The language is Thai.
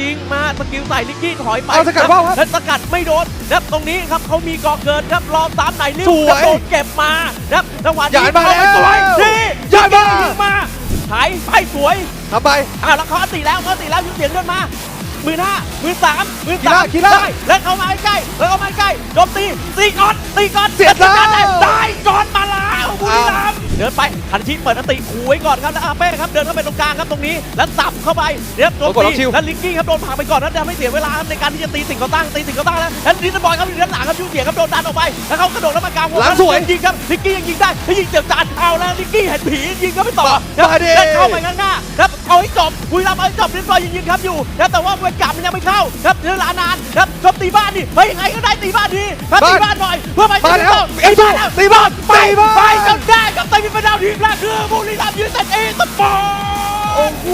ยิงมาสกิลใส่ลิกกี้ถอยไปเอาสกัดว่าวครับแล้วสกัดไม่โดนนะครับตรงนี้ครับเขามีกอเกินครับรอตามไหนลิ้วสวยกระโดดเก็บมานะครับจังหวะหยาดมาเข้ไปแล้วสวยนี่หยาดมายิงมาหายไปสวยทำไปอ้าวแล้วเขาอันติแล้วเขาอันติแล้วยิงเสียงเดินมามือหน้ามือสามมือคีสาร่ามคีร่าได้แล้วเขามาใกล้ๆแล้วเขามาใกล้โจมตีตีก่อนตีก่อนเสียบตีก่อนแล้ว ได้ ไปคันชิเปิดอันติขู่ไว้ก่อนครับแล้วอาเป้ครับเดินเข้าไปตรงกลางครับตรงนี้แล้วสับเข้าไปเดี๋ยวโจมโอ้โหตีล็อกคิวแล้วลิงกี้ครับโดนผลักไปก่อนแล้วทำให้เสียเวลาครับในการที่จะตีสิ่งก่อตั้งตีสิ่งก่อตั้งแล้วแล้วลินบอยครับอยู่ด้านหลังครับยูเสียครับโดนดันออกไปแล้วเขากระโดดแล้วมากลางวงหลังสวยยิงครับลิงกี้ยังยิงได้แล้วยิงเจียวจานเอาแล้วลิงกี้เห็นผียิงก็ไม่ต่อมาดิแล้วเข้าไปข้างหน้าครับเอาให้จ บบุรีรัมย์เอาให้จบลินบอยยิงยิงครับอยู่แล้วแต่ว่าเวลกลับมันยังไม่เข้าครับเวลานานครับจบตีบ้านดิเฮ้ยยังไงก็ได้ตีบ้านดีครับตีบ้านหน่อยเพื่อไปมาแล้วตีบ้านแล้วตีบ้านไปตีบ้านไปจนได้ครับตีเป็นดาวทีมแรกคือบุรีรัมย์ยูไนเต็ดเอสปอร์โอ้โห